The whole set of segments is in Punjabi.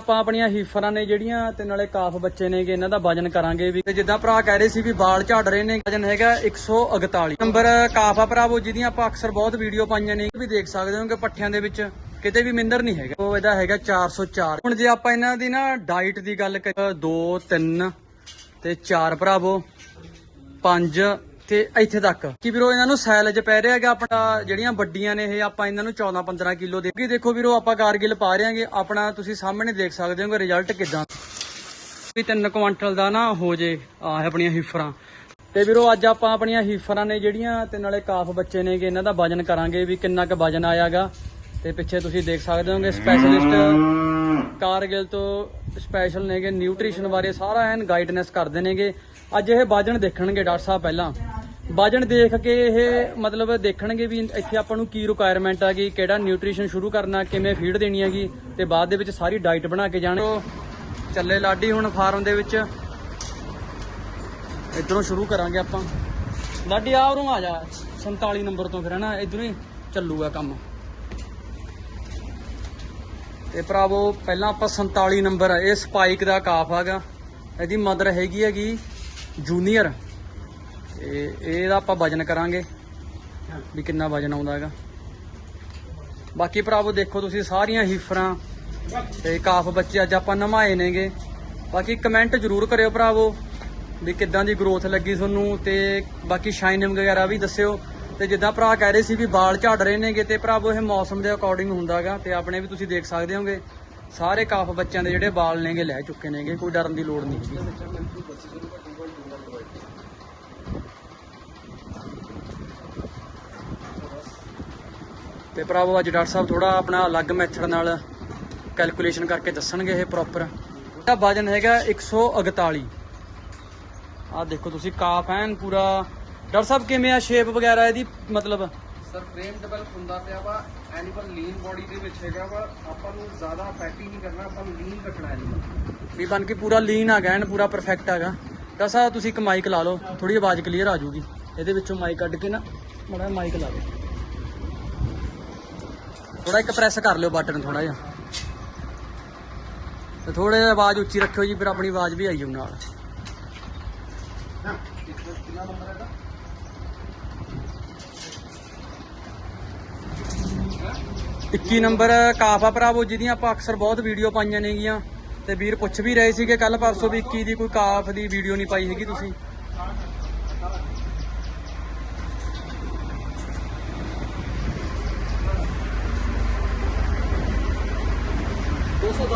ਆਪਾਂ ਆਪਣੀਆਂ ਹੀਫਰਾਂ ਨੇ ਜਿਹੜੀਆਂ ਤੇ ਨਾਲੇ ਕਾਫ ਬੱਚੇ ਨੇਗੇ, ਇਹਨਾਂ ਦਾ ਵਜਨ ਕਰਾਂਗੇ ਵੀ। ਤੇ ਜਿੱਦਾਂ ਭਰਾ ਕਹਿ ਰਹੇ ਸੀ ਵੀ ਵਾਲ ਝੜ ਰਹੇ ਨੇ, ਵਜਨ ਹੈਗਾ 141 ਨੰਬਰ ਕਾਫਾ ਭਰਾਵੋ, ਜਿਹਦੀਆਂ ਆਪਾਂ ਅਕਸਰ ਬਹੁਤ ਵੀਡੀਓ ਪਾਈਆਂ ਨੇ ਵੀ ਦੇਖ ਸਕਦੇ ਹੋ ਕਿ ਪੱਠਿਆਂ ਦੇ ਵਿੱਚ, ਕਿਤੇ ਵੀ ਮਿੰਦਰ ਨਹੀਂ ਹੈਗਾ। ਉਹ ਇਹਦਾ ਹੈਗਾ 404 ਹੁਣ ਜੇ ਆਪਾਂ ਇਹਨਾਂ ਦੀ ਨਾ ਡਾਈਟ ਦੀ ਗੱਲ ਕਰੀਏ 2 3 ਤੇ 4 ਭਰਾਵੋ 5 ਤੇ ਇੱਥੇ ਤੱਕ। ਕਿ ਵੀਰੋ, ਇਹਨਾਂ ਨੂੰ ਸੈਲ 'ਚ ਪੈ ਰਿਹਾ ਹੈਗਾ ਆਪਣਾ, ਜਿਹੜੀਆਂ ਵੱਡੀਆਂ ਨੇ ਇਹ, ਆਪਾਂ ਇਹਨਾਂ ਨੂੰ 14 15 ਕਿਲੋ ਦੇ ਕਿ ਦੇਖੋ ਵੀਰੋ, ਆਪਾਂ ਕਾਰਗਿਲ ਪਾ ਰਹੇ ਹਾਂਗੇ ਆਪਣਾ ਤੁਸੀਂ ਸਾਹਮਣੇ ਦੇਖ ਸਕਦੇ ਹੋਗੇ ਰਿਜ਼ਲਟ ਕਿਦਾਂ। ਵੀ 3 ਕੁਆਂਟਲ ਦਾ ਨਾ ਹੋ ਜੇ ਆ ਆਪਣੀਆਂ ਹੀਫਰਾਂ। ਤੇ ਵੀਰੋ, ਅੱਜ ਆਪਾਂ ਆਪਣੀਆਂ ਹੀਫਰਾਂ ਨੇ ਜਿਹੜੀਆਂ ਤੇ ਨਾਲੇ ਕਾਫ ਬੱਚੇ ਨੇਗੇ ਇਹਨਾਂ ਦਾ ਵਜਨ ਕਰਾਂਗੇ, ਵੀ ਕਿੰਨਾ ਕੁ ਵਜਨ ਆਇਆਗਾ। ਤੇ ਪਿੱਛੇ ਤੁਸੀਂ ਦੇਖ ਸਕਦੇ ਹੋਗੇ ਸਪੈਸ਼ਲਿਸਟ ਕਾਰਗਿਲ ਤੋਂ ਸਪੈਸ਼ਲ ਨੇਗੇ ਨਿਊਟ੍ਰੀਸ਼ਨ ਬਾਰੇ ਸਾਰਾ ਐਨ ਗਾਈਡਨੈਸ ਕਰਦੇ ਨੇਗੇ। ਅੱਜ ਇਹ ਵਜਨ ਦੇਖਣਗੇ ਡਾਕਟਰ ਸਾਹਿਬ ਪਹਿਲਾਂ। ਵਜਨ ਦੇਖ ਕੇ ਇਹ ਮਤਲਬ ਦੇਖਣਗੇ ਵੀ ਇੱਥੇ ਆਪਾਂ ਨੂੰ ਕੀ ਰਿਕੁਆਇਰਮੈਂਟ ਹੈਗੀ ਕਿਹੜਾ ਨਿਊਟ੍ਰੀਸ਼ਨ ਸ਼ੁਰੂ ਕਰਨਾ ਕਿਵੇਂ ਫੀਡ ਦੇਣੀ ਹੈਗੀ ਤੇ ਬਾਅਦ ਦੇ ਵਿੱਚ ਸਾਰੀ ਡਾਈਟ ਬਣਾ ਕੇ ਜਾਣਗੇ ਚੱਲੇ ਲਾਡੀ ਹੁਣ ਫਾਰਮ ਦੇ ਵਿੱਚ। ਇਧਰੋਂ ਸ਼ੁਰੂ ਕਰਾਂਗੇ ਆਪਾਂ। ਲਾਡੀ ਆ ਉਰੋਂ ਆ ਜਾ। 47 ਨੰਬਰ ਤੋਂ ਫਿਰ ਹਨਾ ਇਧਰੋਂ ਹੀ ਚੱਲੂਗਾ ਕੰਮ। ਤੇ ਭਰਾਵੋ ਪਹਿਲਾਂ ਆਪਾਂ 47 ਨੰਬਰ ਇਹ ਸਪਾਈਕ ਦਾ ਕਾਫ ਹੈਗਾ। ਇਹਦੀ ਮਦਰ ਹੈਗੀ ਹੈਗੀ ਜੂਨੀਅਰ ਤੇ ਇਹਦਾ ਆਪਾਂ ਵਜਨ ਕਰਾਂਗੇ ਵੀ ਕਿੰਨਾ ਵਜਨ ਆਉਂਦਾ ਹੈਗਾ। ਬਾਕੀ ਭਰਾਵੋ ਦੇਖੋ ਤੁਸੀਂ ਸਾਰੀਆਂ ਹੀਫਰਾਂ ਤੇ ਕਾਫ ਬੱਚੇ ਅੱਜ ਆਪਾਂ ਨਮਾਏ ਨੇਗੇ। ਬਾਕੀ ਕਮੈਂਟ ਜ਼ਰੂਰ ਕਰਿਓ ਭਰਾਵੋ ਵੀ ਕਿੱਦਾਂ ਦੀ ਗਰੋਥ ਲੱਗੀ ਤੁਹਾਨੂੰ ਤੇ ਬਾਕੀ ਸ਼ਾਈਨਿੰਗ ਵਗੈਰਾ ਵੀ ਦੱਸਿਓ। ਤੇ ਜਿੱਦਾਂ ਭਰਾ ਕਹਿ ਰਹੇ ਸੀ ਵੀ ਵਾਲ ਝੜ ਰਹੇ ਨੇਗੇ ਤੇ ਭਰਾਵੋ ਇਹ ਮੌਸਮ ਦੇ ਅਕੋਰਡਿੰਗ ਹੁੰਦਾਗਾ ਤੇ ਆਪਣੇ ਵੀ ਤੁਸੀਂ ਦੇਖ ਸਕਦੇ ਹੋਗੇ। ਸਾਰੇ ਕਾਫ ਬੱਚਿਆਂ ਦੇ ਜਿਹੜੇ ਵਾਲ ਨੇਗੇ ਲੈ ਚੁੱਕੇ ਨੇਗੇ, ਕੋਈ ਡਰਨ ਦੀ ਲੋੜ ਨਹੀਂ। ਹੈਗੀ ਤੇ ਭਰਾਵੋ ਅੱਜ ਡਾਕਟਰ ਸਾਹਿਬ ਥੋੜਾ ਆਪਣਾ ਅਲੱਗ ਮੈਥਡ ਨਾਲ ਕੈਲਕੂਲੇਸ਼ਨ ਕਰਕੇ ਦੱਸਣਗੇ ਇਹ ਪ੍ਰੋਪਰ ਇਹਦਾ ਵਜਨ ਹੈਗਾ 141 ਆਹ ਦੇਖੋ ਤੁਸੀਂ ਕਾਫ ਐਨ ਪੂਰਾ। ਡਾਕਟਰ ਸਾਹਿਬ ਕਿਵੇਂ ਆ ਸ਼ੇਪ ਵਗੈਰਾ ਇਹਦੀ? ਮਤਲਬ ਸਰ ਫਰੇਮ ਡਿਵੈਲਪ ਹੁੰਦਾ ਪਿਆ ਵਾ ਐਨੀਮਲ ਲੀਨ ਬੋਡੀ ਦੇ ਵਿੱਚ ਹੈਗਾ ਵਾ ਆਪਾਂ ਨੂੰ ਜ਼ਿਆਦਾ ਫੈਟੀ ਨਹੀਂ ਕਰਨਾ ਆਪਾਂ ਨੂੰ ਲੀਨ ਰੱਖਣਾ ਐਨੀਮਲ ਵੀ ਬਣ ਕੇ ਪੂਰਾ ਲੀਨ ਆ ਗਿਆ ਐਨ ਪੂਰਾ ਪਰਫੈਕਟ ਹੈਗਾ ਡਾਕਟਰ ਸਾਹਿਬ ਤੁਸੀਂ ਇੱਕ ਮਾਈਕ ਲਾ ਲਓ ਥੋੜੀ ਆਵਾਜ਼ ਕਲੀਅਰ ਆ ਜਾਊਗੀ। ਇਹਦੇ ਵਿੱਚੋਂ ਮਾਈਕ ਕੱਢ ਕੇ ਨਾ ਬੜਾ ਮਾਈਕ ਲਾ ਲਓ ਥੋੜਾ ਇੱਕ ਪ੍ਰੈਸ ਕਰ ਲਿਓ ਬਟਨ ਥੋੜਾ ਜਿਹਾ। ਤੇ ਥੋੜਾ ਜਿਹਾ ਆਵਾਜ਼ ਉੱਚੀ ਰੱਖਿਓ ਜੀ, ਫਿਰ ਆਪਣੀ ਆਵਾਜ਼ ਵੀ ਆਈ ਜਾਊ ਨਾਲ। ਇੱਕੀ ਨੰਬਰ ਕਾਫਾ ਭਰਾਵੋ, ਜਿਹਦੀਆਂ ਆਪਾਂ ਅਕਸਰ ਬਹੁਤ ਵੀਡੀਓ ਪਾਈਆਂ ਨੇਗੀਆਂ। ਤੇ ਵੀਰ ਪੁੱਛ ਵੀ ਰਹੇ ਸੀਗੇ ਕੱਲ ਪਰਸੋਂ ਵੀ 21 ਦੀ ਕੋਈ ਕਾਫ ਦੀ ਵੀਡੀਓ ਨਹੀਂ ਪਾਈ ਹੈਗੀ ਤੁਸੀਂ।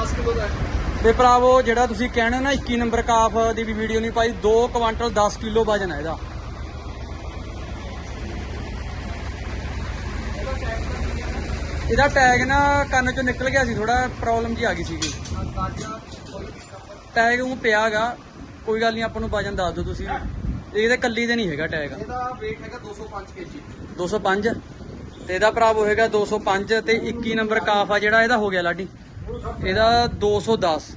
ਦੋ ਸੌ ਦਸ ਕਿਲੋ ਦਾ। ਹੈ। ਤੇ ਭਰਾਵੋ ਜਿਹੜਾ ਤੁਸੀਂ ਕਹਿਣਾ ਨਾ 21 ਨੰਬਰ ਕਾਫ ਦੀ ਵੀ ਵੀਡੀਓ ਨਹੀਂ ਪਾਈ 2 ਕੁਆਂਟਲ 10 ਕਿਲੋ ਵਜਨ ਹੈ ਇਹਦਾ। ਇਹਦਾ ਟੈਗ ਨਾ ਕੰਨ ਚੋਂ ਨਿਕਲ ਗਿਆ ਸੀ ਥੋੜਾ ਪ੍ਰੋਬਲਮ ਜੀ ਆ ਗਈ ਸੀਗੀ। ਟੈਗ ਉਹ ਪਿਆਗਾ ਕੋਈ ਗੱਲ ਨਹੀਂ ਆਪਾਂ ਨੂੰ ਵਜਨ ਦੱਸ ਦਿਓ ਤੁਸੀਂ। ਇਹਦੇ ਕੱਲੀ ਦੇ ਨਹੀਂ ਹੈਗਾ ਟੈਗ ਇਹਦਾ weight ਹੈਗਾ 205 kg 205 ਤੇ ਇਹਦਾ ਭਰਾਵੋ ਹੈਗਾ 205 ਤੇ 21 ਨੰਬਰ ਕਾਫ ਆ ਜਿਹੜਾ ਇਹਦਾ ਹੋ ਗਿਆ ਲਾਡੀ। ਇਹਦਾ 210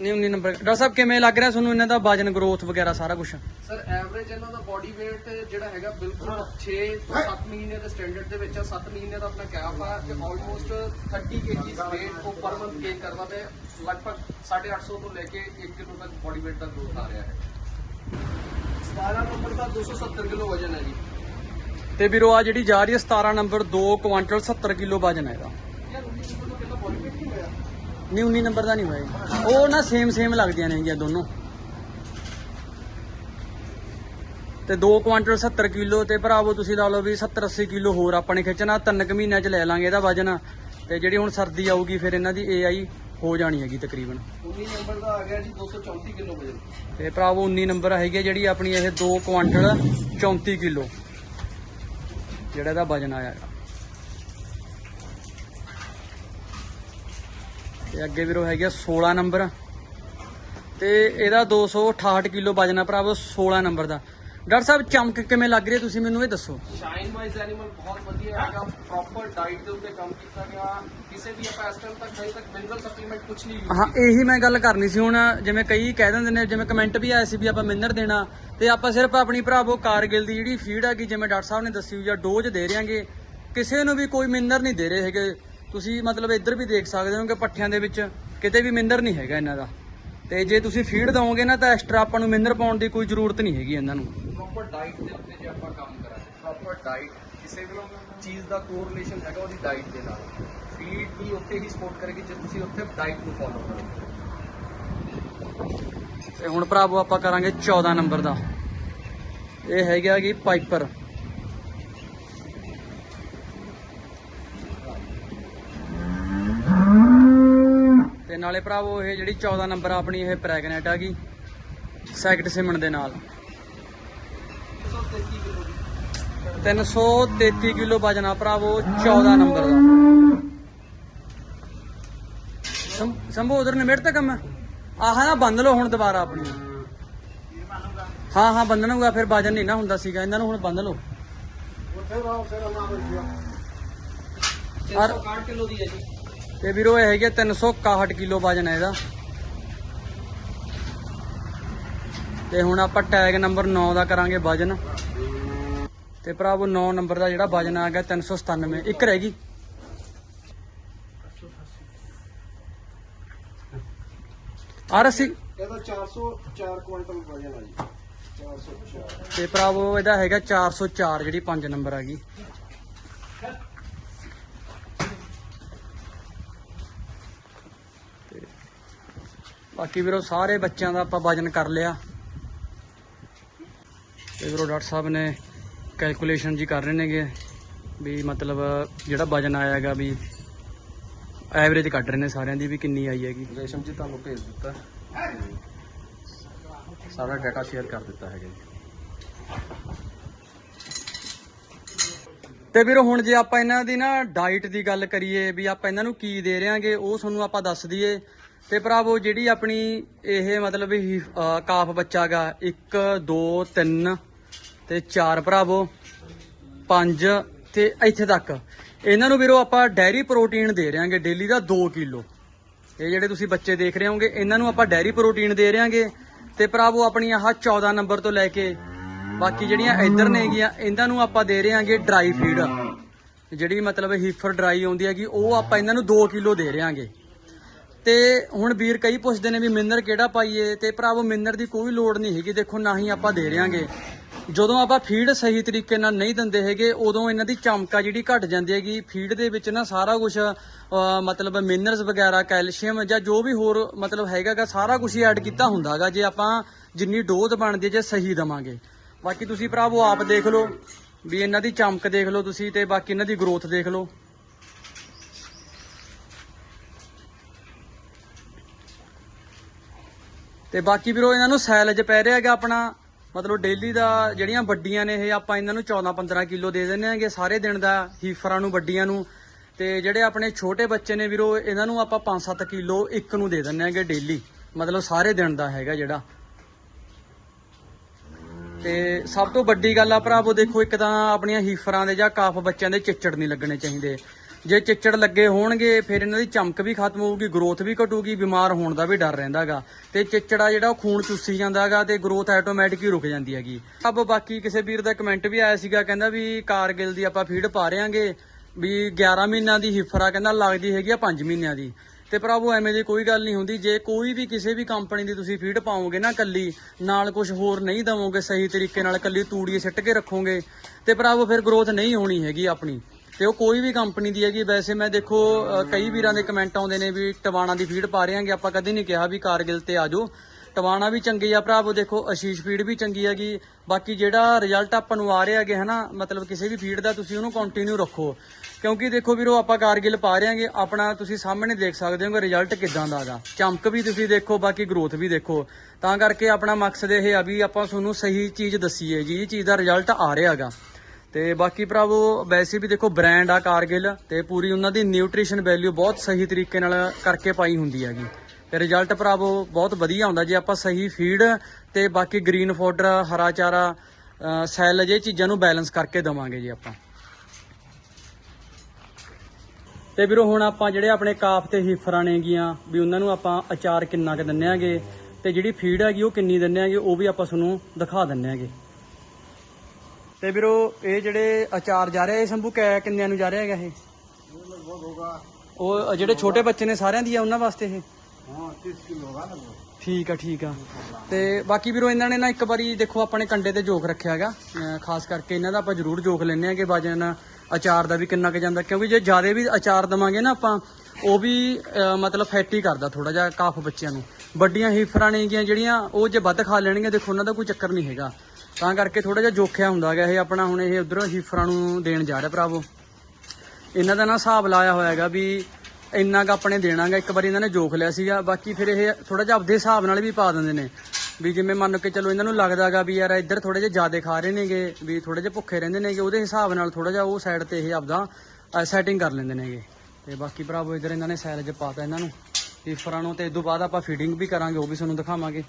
ਨਹੀਂ 19 ਨੰਬਰ ਡਾਕਟਰ ਸਾਹਿਬ ਕਿਵੇਂ ਲੱਗ ਰਿਹਾ ਤੁਹਾਨੂੰ ਇਹਨਾਂ ਦਾ ਵਜਨ ਗਰੋਥ ਵਗੈਰਾ ਸਾਰਾ ਕੁਝ ਸਰ ਐਵਰੇਜ ਇਹਨਾਂ ਦਾ ਬੋਡੀ weight ਜਿਹੜਾ ਹੈਗਾ ਬਿਲਕੁਲ 6 ਤੋਂ 7 ਮਹੀਨੇ ਦੇ ਸਟੈਂਡਰਡ ਦੇ ਵਿੱਚ ਆ। 7 ਮਹੀਨੇ ਦਾ ਆਪਣਾ ਕੈਪ ਆ ਤੇ ਆਲਮੋਸਟ 30 kg weight ਉਹ ਪਰ ਮੰਥ ਗੇਨ ਕਰਦਾ ਤੇ ਲਗਭਗ 850 ਤੋਂ ਲੈ ਕੇ 1 ਕਿਲੋ ਤੱਕ ਬੋਡੀ weight ਦਾ ਗਰੋਥ ਆ ਰਿਹਾ ਹੈ। 17 ਨੰਬਰ ਦਾ 270 ਕਿਲੋ ਵਜਨ ਹੈ ਜੀ। ਤੇ ਵੀਰੋ ਆ ਜਿਹੜੀ ਜਾ ਰਹੀ ਹੈ 17 ਨੰਬਰ 2 ਕੁਆਂਟਲ 70 ਕਿਲੋ ਵਜਨ ਹੈ ਇਹਦਾ ਯਾਰ 19 ਨੰਬਰ ਤੋਂ ਪਹਿਲਾਂ ਬੋਡੀ weight ਨਹੀਂ ਹੋਇਆ ਨਹੀਂ 19 ਨੰਬਰ ਦਾ ਨਹੀਂ ਹੋਇਆ। ਉਹ ਨਾ ਸੇਮ ਸੇਮ ਲੱਗਦੀਆਂ ਨੇ ਜੀ ਦੋਨੋਂ। ਤੇ 2 ਕੁਆਂਟਲ 70 ਕਿਲੋ ਤੇ ਭਰਾਵੋ ਤੁਸੀਂ ਲਾ ਲਓ ਵੀ 70 80 ਕਿਲੋ ਹੋਰ ਆਪਾਂ ਨੇ ਖਿੱਚਣਾ ਤਿੰਨ ਕੁ ਮਹੀਨਿਆਂ ਚ ਲੈ ਲਾਂਗੇ ਇਹਦਾ ਵਜਨ। ਤੇ ਜਿਹੜੀ ਹੁਣ ਸਰਦੀ ਆਊਗੀ ਫਿਰ ਇਹਨਾਂ ਦੀ ਏਆਈ ਹੋ ਜਾਣੀ ਹੈਗੀ ਤਕਰੀਬਨ। 19 ਨੰਬਰ ਦਾ ਆ ਗਿਆ ਜੀ 234 ਕਿਲੋ ਵਜਨ। ਤੇ ਭਰਾਵੋ 19 ਨੰਬਰ ਹੈਗੀ ਜਿਹੜੀ ਆਪਣੀ ਇਹ 2 ਕੁਆਂਟਲ 34 ਕਿਲੋ। ਜਿਹੜਾ ਇਹਦਾ ਵਜਨ ਆਇਆ ਹੈਗਾ ਤੇ ਅੱਗੇ ਵੀਰੋ ਹੈਗਾ 16 ਨੰਬਰ। ਤੇ ਇਹਦਾ 268 ਕਿਲੋ ਵਜਨ ਆ ਭਰਾਵੋ 16 ਨੰਬਰ ਦਾ। ਡਾਕਟਰ ਸਾਹਿਬ ਚਮਕ ਕਿਵੇਂ ਲੱਗ ਰਹੀ ਹੈ? ਤੁਸੀਂ ਮੈਨੂੰ ਇਹ ਦੱਸੋ। ਸ਼ਾਈਨ ਵਾਈਜ਼ ਐਨੀਮਲ ਬਹੁਤ ਵਧੀਆ ਹੈਗਾ ਪ੍ਰੋਪਰ ਡਾਈਟ ਦੇ ਉੱਤੇ ਕੰਮ ਕੀਤਾ ਗਿਆ। ਕਿਸੇ ਵੀ ਆਪਾਂ ਇਸ ਟਾਈਮ ਤੱਕ ਹਜੇ ਤੱਕ ਮਿਨਰਲ ਸਪਲੀਮੈਂਟ ਕੁਝ ਨਹੀਂ ਹਾਂ ਇਹੀ ਮੈਂ ਗੱਲ ਕਰਨੀ ਸੀ ਹੁਣ। ਜਿਵੇਂ ਕਈ ਕਹਿ ਦਿੰਦੇ ਨੇ ਜਿਵੇਂ ਕਮੈਂਟ ਵੀ ਆਇਆ ਸੀ ਵੀ ਆਪਾਂ ਮਿੰਨਰ ਦੇਣਾ ਤੇ ਆਪਾਂ ਸਿਰਫ ਆਪਣੀ ਭਰਾਵੋ ਕਾਰਗਿਲ ਦੀ ਜਿਹੜੀ ਫੀਡ ਹੈਗੀ ਜਿਵੇਂ ਡਾਕਟਰ ਸਾਹਿਬ ਨੇ ਦੱਸੀ ਹੋਈ ਆ ਡੋਜ਼ ਦੇ ਰਿਆਂਗੇ ਕਿਸੇ ਨੂੰ ਵੀ ਕੋਈ ਮਿੰਦਰ ਨਹੀਂ ਦੇ ਰਹੇ ਹੈਗੇ। ਤੁਸੀਂ ਮਤਲਬ ਇੱਧਰ ਵੀ ਦੇਖ ਸਕਦੇ ਹੋ ਕਿ ਪੱਠਿਆਂ ਦੇ ਵਿੱਚ ਕਿਤੇ ਵੀ ਮਿੰਦਰ ਨਹੀਂ ਹੈਗਾ ਇਹਨਾਂ ਦਾ। ਤੇ ਜੇ ਤੁਸੀਂ ਫੀਡ ਦਵੋਗੇ ਨਾ ਤਾਂ ਐਕਸਟਰਾ ਆਪਾਂ ਨੂੰ ਮਿੰਦਰ ਪਾਉਣ ਦੀ ਕੋਈ ਜ਼ਰੂਰਤ ਨਹੀਂ ਹੈਗੀ ਇਹਨਾਂ ਨੂੰ। ਪ੍ਰੋਪਰ ਡਾਈਟ ਦੇ ਉੱਤੇ ਜੇ ਆਪਾਂ ਕੰਮ ਕਰਾਂਗੇ ਪ੍ਰੋਪਰ ਡਾਈਟ ਕਿਸੇ ਵੀ ਚੀਜ਼ ਦਾ ਕੋਰਿਲੇਸ਼ਨ ਹੈਗਾ ਉਹਦੀ ਡਾਈਟ ਦੇ ਨਾਲ। ਫੀਡ ਵੀ ਉੱਥੇ ਹੀ ਸਪੋਰਟ ਕਰੇਗੀ ਜੇ ਤੁਸੀਂ ਉੱਥੇ ਡਾਈਟ ਨੂੰ ਫੋਲੋ ਕਰੋਗੇ। ਤੇ ਹੁਣ ਭਰਾਵੋ ਆਪਾਂ ਕਰਾਂਗੇ 14 ਨੰਬਰ ਦਾ। ਇਹ ਹੈਗਾ ਕਿ ਪਾਈਪਰ ਤੇ ਨਾਲੇ ਭਰਾਵੋ ਇਹ ਜਿਹੜੀ 14 ਨੰਬਰ ਆਪਣੀ ਇਹ ਪ੍ਰੈਗਨੈਂਟ ਆ ਗਈ ਸੈਕਟ ਸਿਮਣ ਦੇ ਨਾਲ। 333 ਕਿਲੋ ਵਜਨ ਆ ਭਰਾਵੋ 14 ਨੰਬਰ ਦਾ। ਸੰਭੂ ਉਧਰ ਨਿਮੇੜ ਤਾਂ ਕੰਮ। ਆਹ ਨਾ ਬੰਨ ਲਓ ਹੁਣ ਦੁਬਾਰਾ ਆਪਣੀ। ਹਾਂ ਹਾਂ ਬੰਨਣੂਗਾ ਫਿਰ ਵਜਨ ਨਹੀਂ ਨਾ ਹੁੰਦਾ ਸੀਗਾ। ਇਹਨਾਂ ਨੂੰ ਹੁਣ ਬੰਨ ਲਓ। ਔਰ 360 ਕਿਲੋ ਦੀ ਹੈ ਜੀ। ਤੇ ਵੀਰੋ ਇਹ ਹੈਗੇ 361 ਕਿਲੋ ਵਜਨ ਹੈ ਇਹਦਾ। ਤੇ ਹੁਣ ਆਪਾਂ ਟੈਗ ਨੰਬਰ 9 ਦਾ ਕਰਾਂਗੇ ਵਜਨ। ਤੇ ਭਰਾਵੋ 9 ਨੰਬਰ ਦਾ ਜਿਹੜਾ ਵਜਨ ਆ ਗਿਆ 397 ਇੱਕ ਰਹਿ ਗਈ। ਆ ਅਸੀਂ ਇਹਦਾ 404 ਕੁਇੰਟਲ ਵਜਨ ਆ ਜੀ। 404 ਤੇ ਭਰਾਵੋ ਇਹਦਾ ਹੈਗਾ 404 ਜਿਹੜੀ 5 ਨੰਬਰ ਆ ਗਈ। ਬਾਕੀ ਵੀਰੋ ਸਾਰੇ ਬੱਚਿਆਂ ਦਾ ਆਪਾਂ ਵਜਨ ਕਰ ਲਿਆ। ਤੇ ਵੀਰੋ ਡਾਕਟਰ ਸਾਹਿਬ ਨੇ ਕੈਲਕੂਲੇਸ਼ਨ ਜੀ ਕਰ ਰਹੇ ਨੇਗੇ ਵੀ ਮਤਲਬ ਜਿਹੜਾ ਵਜਨ ਆਇਆ ਹੈਗਾ ਵੀ ਐਵਰੇਜ ਕੱਢ ਰਹੇ ਨੇ ਸਾਰਿਆਂ ਦੀ ਵੀ ਕਿੰਨੀ ਆਈ ਹੈਗੀ। ਰੇਸ਼ਮ ਜੀ ਤੁਹਾਨੂੰ ਭੇਜ ਦਿੱਤਾ। ਸਾਰਾ ਡਾਟਾ ਸ਼ੇਅਰ ਕਰ ਦਿੱਤਾ ਹੈਗਾ ਜੀ। ਤੇ ਵੀਰੋ ਹੁਣ ਜੇ ਆਪਾਂ ਇਹਨਾਂ ਦੀ ਨਾ ਡਾਈਟ ਦੀ ਗੱਲ ਕਰੀਏ ਵੀ ਆਪਾਂ ਇਹਨਾਂ ਨੂੰ ਕੀ ਦੇ ਰਿਆਂਗੇ ਉਹ ਤੁਹਾਨੂੰ ਆਪਾਂ ਦੱਸ ਦਈਏ। ਤੇ ਭਰਾਵੋ ਜਿਹੜੀ ਆਪਣੀ ਇਹ ਮਤਲਬ ਕਾਫ ਬੱਚਾ ਗਾ 1 2 3 ਤੇ ਚਾਰ ਭਰਾਵੋ, ਪੰਜ ਤੇ ਇੱਥੇ ਤੱਕ। ਇਹਨਾਂ ਨੂੰ ਵੀਰੋ ਆਪਾਂ ਡੈਰੀ ਪ੍ਰੋਟੀਨ ਦੇ ਰਿਆਂਗੇ ਡੇਲੀ ਦਾ 2 ਕਿਲੋ। ਇਹ ਜਿਹੜੇ ਤੁਸੀਂ ਬੱਚੇ ਦੇਖ ਰਹੇ ਹੋਗੇ ਇਹਨਾਂ ਨੂੰ ਆਪਾਂ ਡੈਰੀ ਪ੍ਰੋਟੀਨ ਦੇ ਰਿਆਂਗੇ ਤੇ ਭਰਾਵੋ, ਆਪਣੀ ਆਹ 14 ਨੰਬਰ ਤੋਂ ਲੈ ਕੇ ਬਾਕੀ ਜਿਹੜੀਆਂ ਇੱਧਰ ਨੇਗੀਆਂ ਇਹਨਾਂ ਨੂੰ ਆਪਾਂ ਦੇ ਰਿਆਂਗੇ ਡਰਾਈ ਫੀਡ ਜਿਹੜੀ ਮਤਲਬ ਹੀਫਰ ਡਰਾਈ ਆਉਂਦੀ ਹੈਗੀ, ਉਹ ਆਪਾਂ ਇਹਨਾਂ ਨੂੰ 2 ਕਿਲੋ ਦੇ ਰਿਆਂਗੇ ਤੇ ਹੁਣ ਵੀਰ ਕਈ ਪੁੱਛਦੇ ਨੇ ਵੀ ਮਿੰਨਰ ਕਿਹੜਾ ਪਾਈਏ, ਤੇ ਭਰਾਵੋ ਮਿੰਨਰ ਦੀ ਕੋਈ ਲੋੜ ਨਹੀਂ ਹੈਗੀ, ਦੇਖੋ, ਨਾ ਹੀ ਆਪਾਂ ਦੇ ਰਿਆਂਗੇ ਜਦੋਂ ਆਪਾਂ ਫੀਡ ਸਹੀ ਤਰੀਕੇ ਨਾਲ ਨਹੀਂ ਦਿੰਦੇ ਹੈਗੇ, ਉਦੋਂ ਇਹਨਾਂ ਦੀ ਚਮਕਾ ਜਿਹੜੀ ਘਟ ਜਾਂਦੀ ਹੈਗੀ। ਫੀਡ ਦੇ ਵਿੱਚ ਨਾ ਸਾਰਾ ਕੁਝ ਮਤਲਬ ਮਿਨਰਲਸ ਵਗੈਰਾ, ਕੈਲਸ਼ੀਅਮ ਜਾਂ ਜੋ ਵੀ ਹੋਰ ਮਤਲਬ ਹੈਗਾਗਾ, ਸਾਰਾ ਕੁਝ ਹੀ ਐਡ ਕੀਤਾ ਹੁੰਦਾਗਾ, ਜੇ ਆਪਾਂ ਜਿੰਨੀ ਡੋਜ਼ ਬਣਦੀ ਹੈ ਜੇ ਸਹੀ ਦਵਾਂਗੇ। ਬਾਕੀ ਤੁਸੀਂ ਭਰਾਵੋ ਆਪ ਦੇਖ ਲਓ, ਵੀ ਇਹਨਾਂ ਦੀ ਚਮਕ ਦੇਖ ਲਓ ਤੁਸੀਂ ਤੇ ਬਾਕੀ ਇਹਨਾਂ ਦੀ ਗਰੋਥ ਦੇਖ ਲਓ। ਤੇ ਬਾਕੀ ਵੀਰੋ ਇਹਨਾਂ ਨੂੰ ਸੈਲਜ ਪੈ ਰਿਹਾ ਹੈਗਾ ਆਪਣਾ। ਮਤਲਬ ਡੇਲੀ ਦਾ ਜਿਹੜੀਆਂ ਵੱਡੀਆਂ ਨੇ ਇਹ ਆਪਾਂ ਇਹਨਾਂ ਨੂੰ 14-15 ਕਿਲੋ ਦੇ ਦਿੰਦੇ ਆਂਗੇ ਸਾਰੇ ਦਿਨ ਦਾ ਹੀਫਰਾਂ ਨੂੰ, ਵੱਡੀਆਂ ਨੂੰ। ਤੇ ਜਿਹੜੇ ਆਪਣੇ ਛੋਟੇ ਬੱਚੇ ਨੇ ਵੀਰੋ, ਇਹਨਾਂ ਨੂੰ ਆਪਾਂ 5-7 ਕਿਲੋ ਇੱਕ ਨੂੰ ਦੇ ਦਿੰਦੇ ਆਂਗੇ ਡੇਲੀ ਮਤਲਬ ਸਾਰੇ ਦਿਨ ਦਾ ਹੈਗਾ ਜਿਹੜਾ। ਤੇ ਸਭ ਤੋਂ ਵੱਡੀ ਗੱਲ ਆ ਭਰਾਵੋ, ਦੇਖੋ ਇੱਕ ਤਾਂ ਆਪਣੀਆਂ ਹੀਫਰਾਂ ਦੇ ਜਾਂ ਕਾਫ ਬੱਚਿਆਂ ਦੇ ਚਿੱਚੜ ਨਹੀਂ ਲੱਗਣੇ ਚਾਹੀਦੇ। ਜੇ ਚਿੱਚੜ ਲੱਗੇ ਹੋਣਗੇ, ਫਿਰ ਇਹਨਾਂ ਦੀ ਚਮਕ ਵੀ ਖਤਮ ਹੋਊਗੀ ਗਰੋਥ ਵੀ ਘਟੂਗੀ, ਬਿਮਾਰ ਹੋਣ ਦਾ ਵੀ ਡਰ ਰਹਿੰਦਾਗਾ। ਤੇ ਚਿੱਚੜਾ ਜਿਹੜਾ ਉਹ ਖੂਨ ਚੂਸੀ ਜਾਂਦਾਗਾ ਤੇ ਗਰੋਥ ਆਟੋਮੈਟਿਕ ਹੀ ਰੁਕ ਜਾਂਦੀ ਹੈਗੀ। ਅਬ ਬਾਕੀ ਕਿਸੇ ਵੀਰ ਦਾ ਕਮੈਂਟ ਵੀ ਆਇਆ ਸੀਗਾ, ਕਹਿੰਦਾ ਵੀ ਕਾਰਗਿਲ ਦੀ ਆਪਾਂ ਫੀਡ ਪਾ ਰਿਆਂਗੇ ਵੀ 11 ਮਹੀਨਿਆਂ ਦੀ ਹਿਫਰਾ ਕਹਿੰਦਾ ਲੱਗਦੀ ਹੈਗੀ ਆ 5 ਮਹੀਨਿਆਂ ਦੀ। ਤੇ ਭਰਾਵੋ ਐਵੇਂ ਦੀ ਕੋਈ ਗੱਲ ਨਹੀਂ ਹੁੰਦੀ, ਜੇ ਕੋਈ ਵੀ ਕਿਸੇ ਵੀ ਕੰਪਨੀ ਦੀ ਤੁਸੀਂ ਫੀਡ ਪਾਓਗੇ ਨਾ ਕੱਲੀ ਨਾਲ ਕੁਝ ਹੋਰ ਨਹੀਂ ਦਵੋਗੇ ਸਹੀ ਤਰੀਕੇ ਨਾਲ ਕੱਲੀ ਤੂੜੀ ਸਿੱਟ ਕੇ ਰੱਖੋਗੇ, ਤੇ ਭਰਾਵੋ ਫਿਰ ਗਰੋਥ ਨਹੀਂ ਹੋਣੀ ਹੈਗੀ ਆਪਣੀ। ਤੇ ਉਹ ਕੋਈ ਵੀ ਕੰਪਨੀ ਦੀ ਹੈਗੀ, ਵੈਸੇ ਮੈਂ ਦੇਖੋ ਕਈ ਵੀਰਾਂ ਦੇ ਕਮੈਂਟ ਆਉਂਦੇ ਨੇ ਵੀ ਟਵਾਣਾ ਦੀ ਫੀਡ ਪਾ ਰਿਆਂਗੇ ਆਪਾਂ ਕਦੇ ਨਹੀਂ ਕਿਹਾ ਵੀ ਕਾਰਗਿਲ ਤੇ ਆਜੋ ਟਵਾਣਾ ਵੀ ਚੰਗੀ ਆ ਭਰਾਵੋ ਦੇਖੋ, ਅਸ਼ੀਸ਼ ਫੀਡ ਵੀ ਚੰਗੀ ਹੈਗੀ। ਬਾਕੀ ਜਿਹੜਾ ਰਿਜ਼ਲਟ ਆਪਾਂ ਨੂੰ ਆ ਰਿਹਾ ਹੈਗੇ, ਹਨਾ, ਮਤਲਬ ਕਿਸੇ ਵੀ ਫੀਡ ਦਾ ਤੁਸੀਂ ਉਹਨੂੰ ਕੰਟੀਨਿਊ ਰੱਖੋ। ਕਿਉਂਕਿ ਦੇਖੋ ਵੀਰੋ, ਆਪਾਂ ਕਾਰਗਿਲ ਪਾ ਰਹੇ ਹਾਂਗੇ, ਆਪਣਾ ਤੁਸੀਂ ਸਾਹਮਣੇ ਦੇਖ ਸਕਦੇ ਹੋਗੇ ਰਿਜ਼ਲਟ ਕਿਦਾਂ ਦਾ ਹੈਗਾ। ਚਮਕ ਵੀ ਤੁਸੀਂ ਦੇਖੋ, ਬਾਕੀ ਗਰੋਥ ਵੀ ਦੇਖੋ। ਤਾਂ ਕਰਕੇ ਆਪਣਾ ਮਕਸਦ ਇਹ ਆ ਵੀ ਆਪਾਂ ਤੁਹਾਨੂੰ ਸਹੀ ਚੀਜ਼ ਦੱਸੀਏ ਜੀ ਇਹ ਚੀਜ਼ ਦਾ ਰਿਜ਼ਲਟ ਆ ਰਿਹਾ ਹੈਗਾ। ਤੇ ਬਾਕੀ ਭਰਾਵੋ, ਵੈਸੇ ਵੀ ਦੇਖੋ ਬ੍ਰਾਂਡ ਆ ਕਾਰਗਿਲ ਤੇ ਪੂਰੀ ਉਹਨਾਂ ਦੀ ਨਿਊਟ੍ਰੀਸ਼ਨ ਵੈਲਿਊ ਬਹੁਤ ਸਹੀ ਤਰੀਕੇ ਨਾਲ ਕਰਕੇ ਪਾਈ ਹੁੰਦੀ ਹੈਗੀ। ਤੇ ਰਿਜ਼ਲਟ ਭਰਾਵੋ ਬਹੁਤ ਵਧੀਆ ਆਉਂਦਾ ਜੇ ਆਪਾਂ ਸਹੀ ਫੀਡ ਤੇ ਬਾਕੀ ਗ੍ਰੀਨ ਫੋਡਰ ਹਰਾ ਚਾਰਾ ਸੈਲ ਜੇ ਚੀਜ਼ਾਂ ਨੂੰ ਬੈਲੈਂਸ ਕਰਕੇ ਦਵਾਂਗੇ ਜੀ ਆਪਾਂ। ਤੇ ਵੀਰੋ ਹੁਣ ਆਪਾਂ ਜਿਹੜੇ ਆਪਣੇ ਕਾਫ ਤੇ ਹੀਫਰਾਂ ਨੇਗੀਆਂ ਵੀ ਉਹਨਾਂ ਨੂੰ ਆਪਾਂ ਅਚਾਰ ਕਿੰਨਾ ਕੁ ਦਿੰਨੇ ਆਗੇ ਤੇ ਜਿਹੜੀ ਫੀਡ ਹੈਗੀ ਉਹ ਕਿੰਨੀ ਦਿੰਨੇ ਆਗੇ ਉਹ ਵੀ ਆਪਾਂ ਤੁਹਾਨੂੰ ਦਿਖਾ ਦਿੰਨੇ ਆਗੇ ਤੇ ਵੀਰੋ ਇਹ ਜਿਹੜੇ ਅਚਾਰ ਜਾ ਰਹੇ ਇਹ ਸੰਭੂ ਕੈ ਕਿੰਨਿਆਂ ਨੂੰ ਜਾ ਰਿਹਾ ਹੈਗਾ ਇਹ? ਉਹ ਜਿਹੜੇ ਛੋਟੇ ਬੱਚੇ ਨੇ ਸਾਰਿਆਂ ਦੀ ਆ ਉਹਨਾਂ ਵਾਸਤੇ ਇਹ? ਠੀਕ ਆ ਠੀਕ ਆ। ਤੇ ਬਾਕੀ ਵੀਰੋ ਇਹਨਾਂ ਨੇ ਨਾ ਇੱਕ ਵਾਰੀ ਦੇਖੋ ਆਪਣੇ ਕੰਡੇ ਤੇ ਜੋਖ ਰੱਖਿਆ ਹੈਗਾ। ਖਾਸ ਕਰਕੇ ਇਹਨਾਂ ਦਾ ਆਪਾਂ ਜ਼ਰੂਰ ਜੋਖ ਲੈਣੇ ਆ ਕਿ ਵਜਨ ਅਚਾਰ ਦਾ ਵੀ ਕਿੰਨਾ ਕੁ ਜਾਂਦਾ। ਕਿਉਂਕਿ ਜੇ ਜ਼ਿਆਦਾ ਵੀ ਅਚਾਰ ਦਵਾਂਗੇ ਨਾ ਆਪਾਂ ਉਹ ਵੀ ਮਤਲਬ ਫੈਟੀ ਕਰਦਾ ਥੋੜਾ ਜਿਹਾ ਕਾਫ ਬੱਚਿਆਂ ਨੂੰ। ਵੱਡੀਆਂ ਹੀਫਰਾਂ ਨੇਗੀਆਂ ਜਿਹੜੀਆਂ ਉਹ ਜੇ ਵੱਧ ਖਾ ਲੈਣਗੇ ਦੇਖੋ ਉਹਨਾਂ ਦਾ ਕੋਈ ਚੱਕਰ ਨਹੀਂ ਹੈਗਾ। ਤਾਂ ਕਰਕੇ ਥੋੜਾ ਜਿਹਾ ਜੋਖਿਆ ਹੁੰਦਾ ਹੈਗਾ ਇਹ ਆਪਣਾ ਹੁਣ ਇਹ ਉਧਰੋਂ ਹੀਫਰਾਂ ਨੂੰ ਦੇਣ ਜਾ ਰਿਹਾ ਭਰਾਵੋ। ਇਹਨਾਂ ਦਾ ਨਾ ਹਿਸਾਬ ਲਾਇਆ ਹੋਇਆ ਹੈਗਾ ਵੀ ਇੰਨਾ ਕ ਆਪਣੇ ਦੇਣਾਗਾ, ਇੱਕ ਵਾਰੀ ਇਹਨਾਂ ਨੇ ਜੋਖ ਲਿਆ ਸੀਗਾ, ਬਾਕੀ ਫਿਰ ਇਹ ਥੋੜਾ ਜਿਹਾ ਆਪਦੇ ਹਿਸਾਬ ਨਾਲ ਵੀ ਪਾ ਦਿੰਦੇ ਨੇ। ਵੀ ਜਿਵੇਂ ਮੰਨ ਕੇ ਚਲੋ ਇਹਨਾਂ ਨੂੰ ਲੱਗਦਾਗਾ ਵੀ ਯਾਰ ਇੱਧਰ ਥੋੜੇ ਜਿਹਾ ਜ਼ਿਆਦਾ ਖਾ ਰਹੇ ਨੇਗੇ, ਵੀ ਥੋੜੇ ਜਿਹਾ ਭੁੱਖੇ ਰਹਿੰਦੇ ਨੇਗੇ, ਉਹਦੇ ਹਿਸਾਬ ਨਾਲ ਥੋੜਾ ਜਿਹਾ ਉਹ ਸਾਈਡ ਤੇ ਇਹ ਆਪਦਾ ਸੈਟਿੰਗ ਕਰ ਲੈਂਦੇ ਨੇਗੇ। ਤੇ ਬਾਕੀ ਭਰਾਵੋ ਇੱਧਰ ਇਹਨਾਂ ਨੇ ਸੈਲ 'ਚ ਪਾਤਾ ਇਹਨਾਂ ਨੂੰ। ਈਫਰਾਂ ਨੂੰ ਤੇ ਇਸ ਤੋਂ ਬਾਅਦ ਆਪਾਂ ਫੀਡਿੰਗ ਵੀ ਕਰਾਂਗੇ, ਉਹ ਵੀ ਤੁਹਾਨੂੰ ਦਿਖਾਵਾਂਗੇ।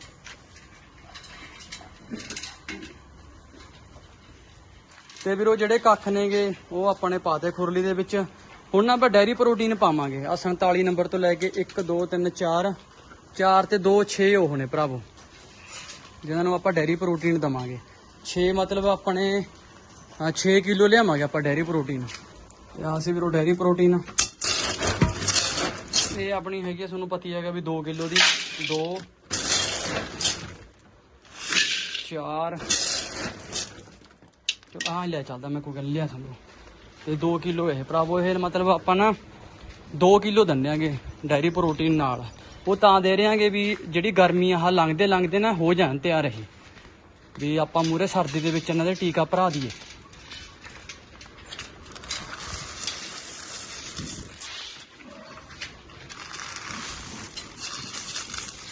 ਤੇ ਵੀਰੋ ਜਿਹੜੇ ਕੱਖ ਨੇਗੇ ਉਹ ਆਪਾਂ ਨੇ ਪਾਤੇ ਖੁਰਲੀ ਦੇ ਵਿੱਚ। ਹੁਣ ਨਾ ਆਪਾਂ ਡੈਰੀ ਪ੍ਰੋਟੀਨ ਪਾਵਾਂਗੇ। ਆ 47 ਨੰਬਰ ਤੋਂ ਲੈ ਕੇ 1 2 3 4 4 ਤੇ 2 6 ਉਹ ਨੇ ਭਰਾਵੋ। ਜਿਹਨਾਂ ਨੂੰ ਆਪਾਂ ਡੈਰੀ ਪ੍ਰੋਟੀਨ ਦਵਾਂਗੇ। 6 ਮਤਲਬ ਆਪਣੇ 6 ਕਿਲੋ ਲਿਆਵਾਂਗੇ ਆਪਾਂ ਡੈਰੀ ਪ੍ਰੋਟੀਨ। ਤੇ ਆ ਸੀ ਵੀਰੋ ਡੈਰੀ ਪ੍ਰੋਟੀਨ। ਇਹ ਆਪਣੀ ਹੈਗੀ ਆ, ਤੁਹਾਨੂੰ ਪਤੀ ਹੈਗਾ ਵੀ 2 ਕਿਲੋ ਦੀ। 2 4 ਚਲੋ ਆ ਲੈ ਚੱਲਦਾ ਮੈਂ ਕੋਈ ਗੱਲ ਲਿਆ ਸਾਨੂੰ ਤੇ 2 ਕਿਲੋ ਇਹ ਭਰਾਵੋ, ਇਹ ਮਤਲਬ ਆਪਾਂ ਨਾ 2 ਕਿਲੋ ਦੰਨਿਆਂਗੇ ਡਾਇਰੀ ਪ੍ਰੋਟੀਨ ਨਾਲ। ਉਹ ਤਾਂ ਦੇ ਰਿਆਂਗੇ ਵੀ ਜਿਹੜੀ ਗਰਮੀ ਆਹ ਲੰਘਦੇ ਲੰਘਦੇ ਨਾ ਹੋ ਜਾਣ ਤਿਆਰ ਇਹ। ਵੀ ਆਪਾਂ ਮੂਰੇ ਸਰਦੀ ਦੇ ਵਿੱਚ ਇਹਨਾਂ ਦੇ ਟੀਕਾ ਭਰਾ ਦਈਏ।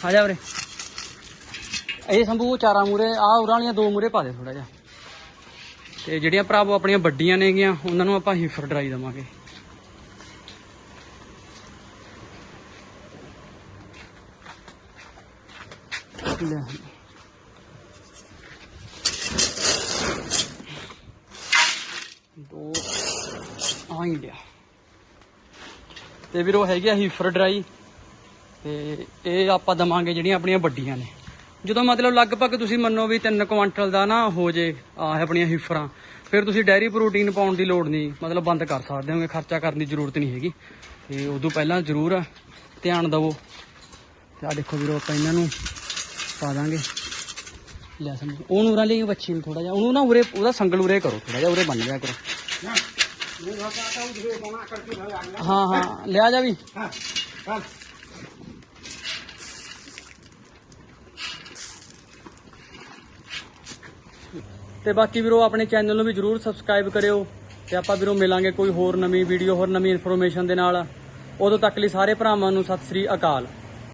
ਆ ਜਾ ਵੀਰੇ। ਇਹ ਸੰਭੂ ਉਹ ਚਾਰਾਂ ਮੂਰੇ ਆ ਉਰਾਂ ਵਾਲੀਆਂ ਦੋ ਮੂਰੇ ਪਾ ਦੇ ਥੋੜਾ ਜਿਹਾ। ਤੇ ਜਿਹੜੀਆਂ ਭਰਾਵੋ ਆਪਣੀਆਂ ਵੱਡੀਆਂ ਨੇਗੀਆਂ, ਉਹਨਾਂ ਨੂੰ ਆਪਾਂ ਹੀਫਰ ਡਰਾਈ ਦਵਾਂਗੇ। ਲੈ। ਦੋ। ਆ ਹੀ ਲਿਆ। ਤੇ ਵੀਰੋ ਹੈਗੇ ਆ ਹੀਫਰ ਡਰਾਈ ਤੇ ਇਹ ਆਪਾਂ ਦਵਾਂਗੇ ਜਿਹੜੀਆਂ ਆਪਣੀਆਂ ਵੱਡੀਆਂ ਨੇ। ਜਦੋਂ ਮਤਲਬ ਲਗਭਗ ਤੁਸੀਂ ਮੰਨੋ ਵੀ 3 ਕੁਆਂਟਲ ਦਾ ਨਾ ਹੋ ਜੇ, ਆਹ ਆਪਣੀਆਂ ਹਿਫਰਾਂ ਫਿਰ ਤੁਸੀਂ ਡੈਰੀ ਪ੍ਰੋਟੀਨ ਪਾਉਣ ਦੀ ਲੋੜ ਨਹੀਂ, ਮਤਲਬ ਬੰਦ ਕਰ ਸਕਦੇ ਹੋਗੇ, ਖਰਚਾ ਕਰਨ ਦੀ ਜ਼ਰੂਰਤ ਨਹੀਂ ਹੈਗੀ। ਤੇ ਉਦੋਂ ਪਹਿਲਾਂ ਜ਼ਰੂਰ ਧਿਆਨ ਦਿਵੋ। ਤੇ ਆ ਦੇਖੋ ਵੀਰੋ, ਆਪਾਂ ਇਹਨਾਂ ਨੂੰ ਪਾ ਦਾਂਗੇ। ਲੈ ਸਮਝ, ਉਹਨੂੰ ਉਰਾ ਲਈ ਬੱਚੀ ਨੂੰ ਥੋੜਾ ਜਿਹਾ, ਉਹਨੂੰ ਨਾ ਉਰੇ, ਉਹਦਾ ਸੰਗਲ ਉਰੇ ਕਰੋ ਥੋੜਾ ਜਿਹਾ ਉਰੇ ਬੰਨ ਲਿਆ ਕਰੋ। ਹਾਂ ਹਾਂ, ਲਿਆ ਜਾ ਵੀ। हाँ ਤੇ ਬਾਕੀ ਵੀਰੋ ਆਪਣੇ ਚੈਨਲ ਨੂੰ ਵੀ ਜਰੂਰ ਸਬਸਕ੍ਰਾਈਬ ਕਰਿਓ ਤੇ ਆਪਾਂ ਵੀਰੋ ਮਿਲਾਂਗੇ ਕੋਈ ਹੋਰ ਨਵੀਂ ਵੀਡੀਓ ਹੋਰ ਨਵੀਂ ਇਨਫੋਰਮੇਸ਼ਨ ਦੇ ਨਾਲ। ਉਦੋਂ ਤੱਕ ਲਈ ਸਾਰੇ ਭਰਾਵਾਂ ਨੂੰ ਸਤਿ ਸ੍ਰੀ ਅਕਾਲ।